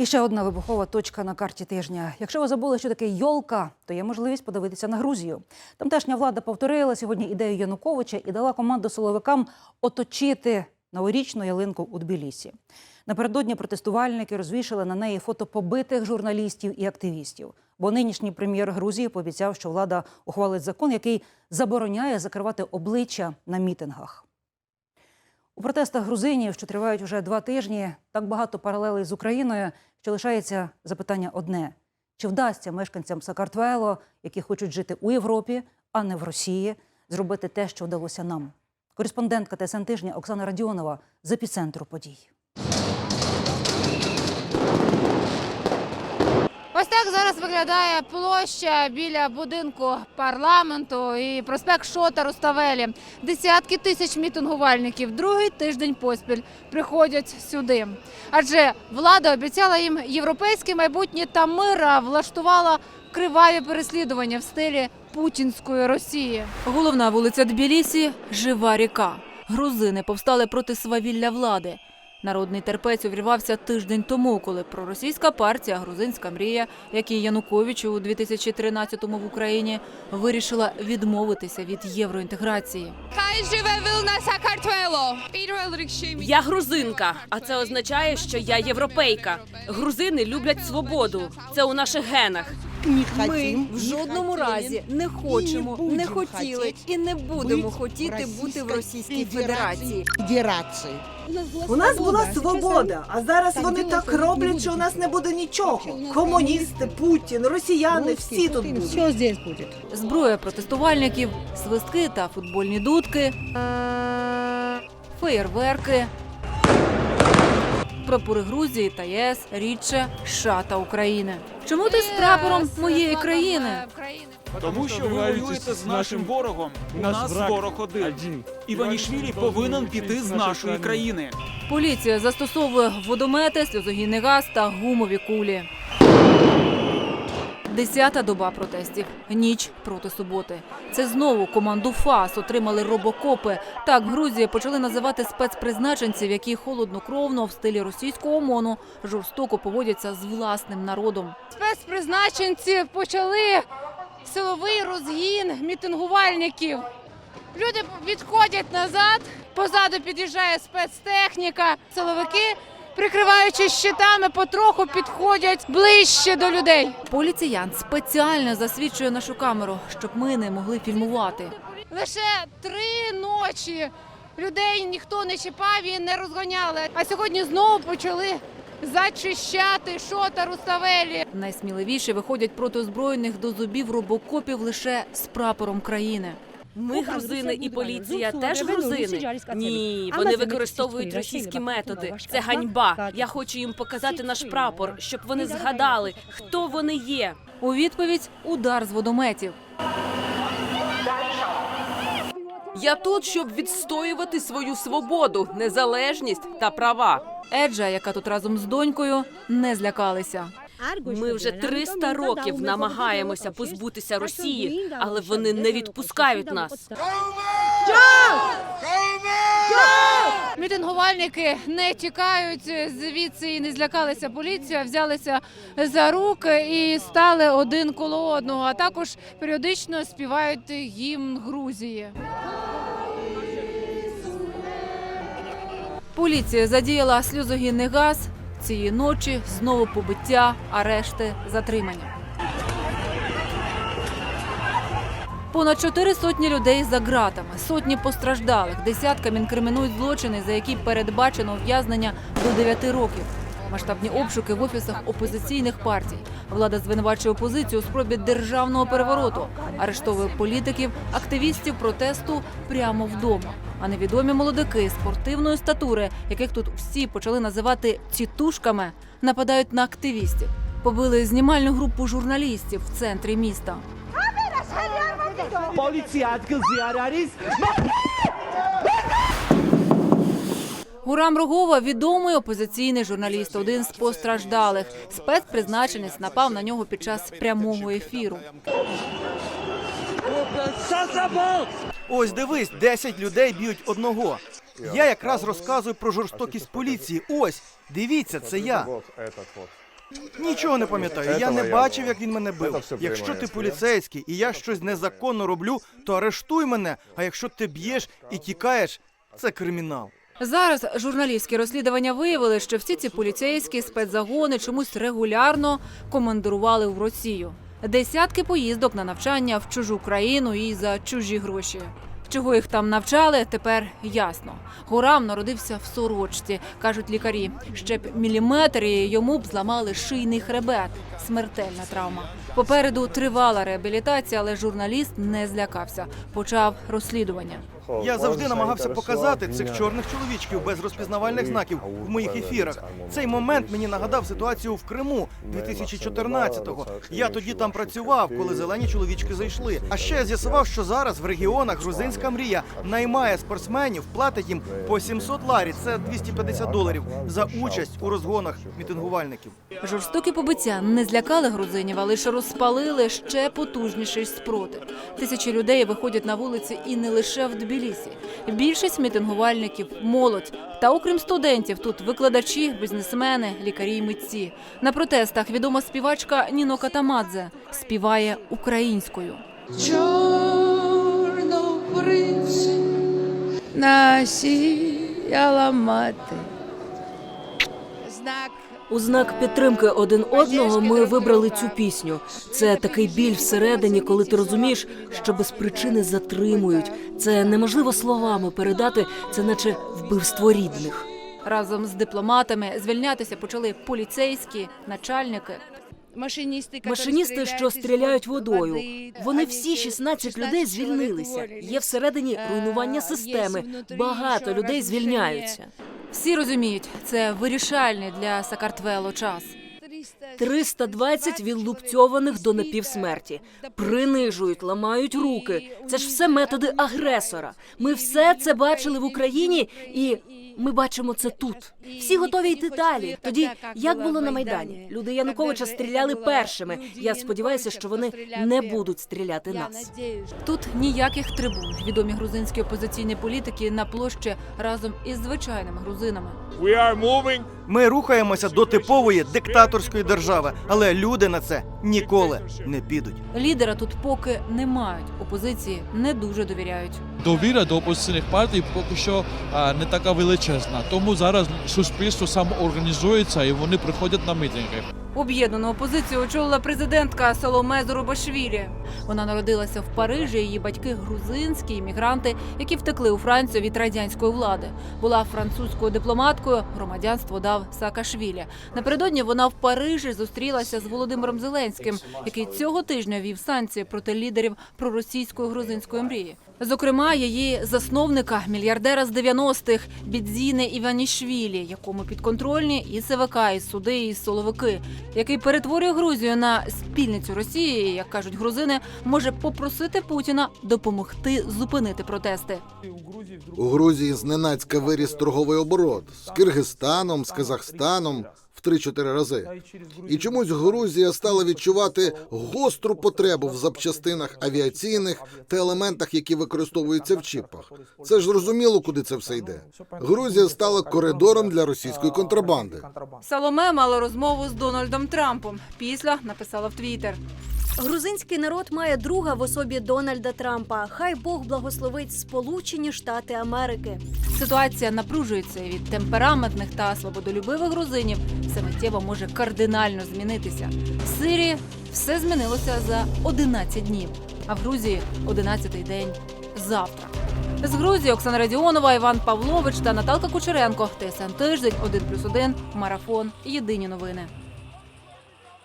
І ще одна вибухова точка на карті тижня. Якщо ви забули, що таке йолка, то є можливість подивитися на Грузію. Тамтешня влада повторила сьогодні ідею Януковича і дала команду силовикам оточити новорічну ялинку у Тбілісі. Напередодні протестувальники розвішали на неї фото побитих журналістів і активістів. Бо нинішній прем'єр Грузії пообіцяв, що влада ухвалить закон, який забороняє закривати обличчя на мітингах. У протестах грузинів, що тривають уже два тижні, так багато паралелей з Україною, що лишається запитання одне: чи вдасться мешканцям Сакартвело, які хочуть жити у Європі, а не в Росії, зробити те, що вдалося нам? Кореспондентка ТСН тижня Оксана Радіонова з епіцентру подій. Так зараз виглядає площа біля будинку парламенту і проспект Шота Руставелі. Десятки тисяч мітингувальників другий тиждень поспіль приходять сюди. Адже влада обіцяла їм європейське майбутнє та мир, а влаштувала криваві переслідування в стилі путінської Росії. Головна вулиця Тбілісі – жива ріка. Грузини повстали проти свавілля влади. Народний терпець увірвався тиждень тому, коли проросійська партія «Грузинська мрія», як і Янукович у 2013-му в Україні, вирішила відмовитися від євроінтеграції. Хай живе вільна Сакартвело! Я грузинка, а це означає, що я європейка. Грузини люблять свободу. Це у наших генах. Ми в жодному разі не хочемо, не хотіли і не будемо хотіти бути в Російській Федерації. Федерації. У нас була свобода, а зараз вони так роблять, що у нас не буде нічого. Комуністи, Путін, росіяни, всі тут будуть. Зброя протестувальників, свистки та футбольні дудки, феєрверки, прапори Грузії та ЄС, рідше США та України. Чому ти з прапором моєї країни? Тому що ви воюєте з нашим ворогом. У нас ворог один. Іванішвілі повинен піти з нашої країни. Поліція застосовує водомети, сльозогінний газ та гумові кулі. Десята доба протестів. Ніч проти суботи. Це знову команду ФАС отримали робокопи. Так в почали називати спецпризначенців, які холоднокровно в стилі російського МОНу жорстоко поводяться з власним народом. Спецпризначенці почали силовий розгін мітингувальників. Люди відходять назад, позаду під'їжджає спецтехніка. Силовики, прикриваючи щитами, потроху підходять ближче до людей. Поліціян спеціально засвідчує нашу камеру, щоб ми не могли фільмувати. Лише три ночі людей ніхто не чіпав і не розганяли. А сьогодні знову почали зачищати шота Руставелі. Найсміливіші виходять проти озброєних до зубів робокопів лише з прапором країни. Ми грузини і поліція теж грузини. Ні, вони використовують російські методи. Це ганьба. Я хочу їм показати наш прапор, щоб вони згадали, хто вони є. У відповідь удар з водометів. Я тут, щоб відстоювати свою свободу, незалежність та права. Еджа, яка тут разом з донькою, не злякалися. Ми вже 300 років намагаємося позбутися Росії, але вони не відпускають нас. Мітингувальники не тікають звідси і не злякалися поліції, а взялися за руки і стали один коло одного. А також періодично співають гімн Грузії. Поліція задіяла сльозогінний газ. Цієї ночі знову побиття, арешти, затримання. Понад чотири сотні людей за ґратами, сотні постраждалих, десяткам інкримінують злочини, за які передбачено ув'язнення до 9 років. Масштабні обшуки в офісах опозиційних партій. Влада звинувачує опозицію у спробі державного перевороту, арештовує політиків, активістів протесту прямо вдома. А невідомі молодики спортивної статури, яких тут всі почали називати тітушками, нападають на активістів. Побили знімальну групу журналістів в центрі міста. Гурам Рогова відомий опозиційний журналіст, один з постраждалих. Спецпризначенець напав на нього під час прямого ефіру. Ось дивись, 10 людей б'ють одного. Я якраз розказую про жорстокість поліції. Ось, дивіться, це я. Нічого не пам'ятаю. Я не бачив, як він мене бив. Якщо ти поліцейський і я щось незаконно роблю, то арештуй мене. А якщо ти б'єш і тікаєш, це кримінал. Зараз журналістські розслідування виявили, що всі ці поліцейські спецзагони чомусь регулярно командирували в Росію. Десятки поїздок на навчання в чужу країну і за чужі гроші. Чого їх там навчали, тепер ясно. Гурам народився в сорочці, кажуть лікарі. Ще б міліметр і йому б зламали шийний хребет. Смертельна травма. Попереду тривала реабілітація, але журналіст не злякався. Почав розслідування. Я завжди намагався показати цих чорних чоловічків без розпізнавальних знаків в моїх ефірах. Цей момент мені нагадав ситуацію в Криму 2014-го. Я тоді там працював, коли зелені чоловічки зайшли. А ще я з'ясував, що зараз в регіонах грузинська мрія наймає спортсменів, платить їм по 700 ларі, це 250 доларів за участь у розгонах мітингувальників. Жорстокі побиття не злякали грузинів, а лише розпалили ще потужніший спротив. Тисячі людей виходять на вулиці і не лише в Тбілісі. Більшість мітингувальників молодь. Та окрім студентів, тут викладачі, бізнесмени, лікарі й митці. На протестах відома співачка Ніно Катамадзе співає українською. Чорнобривці насіяла мати. У знак підтримки один одного ми вибрали цю пісню. Це такий біль всередині, коли ти розумієш, що без причини затримують. Це неможливо словами передати, це наче вбивство рідних. Разом з дипломатами звільнятися почали поліцейські, начальники. Машиністи, Машиністи, що стріляють водою, вони всі 16 людей звільнилися. Є всередині руйнування системи. Багато людей звільняються. Всі розуміють, це вирішальний для Сакартвело час. 320 відлупцьованих до напівсмерті. Принижують, ламають руки. Це ж все методи агресора. Ми все це бачили в Україні, і ми бачимо це тут. Всі готові йти далі. Тоді як було на майдані? Люди Януковича стріляли першими. Я сподіваюся, що вони не будуть стріляти нас. Тут ніяких трибун. Відомі грузинські опозиційні політики на площі разом із звичайними грузинами. Ми рухаємося до типової диктаторської держави, але люди на це ніколи не підуть. Лідера тут поки не мають. Опозиції не дуже довіряють. Довіра до опозиційних партій поки що не така величезна. Тому зараз суспільство самоорганізується і вони приходять на мітинги. Об'єднану опозицію очолила президентка Соломе Зорубашвілі. Вона народилася в Парижі. Її батьки грузинські іммігранти, які втекли у Францію від радянської влади. Була французькою дипломаткою. Громадянство дав Саакашвілі. Напередодні вона в Парижі зустрілася з Володимиром Зеленським, який цього тижня вів санкції проти лідерів проросійської грузинської мрії. Зокрема, її засновника, мільярдера з 90-х Бідзіне Іванішвілі, якому підконтрольні і СВК, і суди, і соловики, який перетворює Грузію на спільницю Росії, як кажуть грузини, може попросити Путіна допомогти зупинити протести. У Грузії зненацька виріс торговий оборот з Киргизстаном, з Казахстаном в 3-4 рази. І чомусь Грузія стала відчувати гостру потребу в запчастинах авіаційних та елементах, які використовуються в чіпах. Це ж зрозуміло, куди це все йде. Грузія стала коридором для російської контрабанди. Саломе мала розмову з Дональдом Трампом. Після написала в Твіттер. Грузинський народ має друга в особі Дональда Трампа. Хай Бог благословить Сполучені Штати Америки. Ситуація напружується від темпераментних та свободолюбивих грузинів все миттєво може кардинально змінитися. В Сирії все змінилося за 11 днів, а в Грузії 11-й день завтра. З Грузії Оксана Радіонова, Іван Павлович та Наталка Кучеренко. ТСН тиждень 1+,1, марафон. Єдині новини.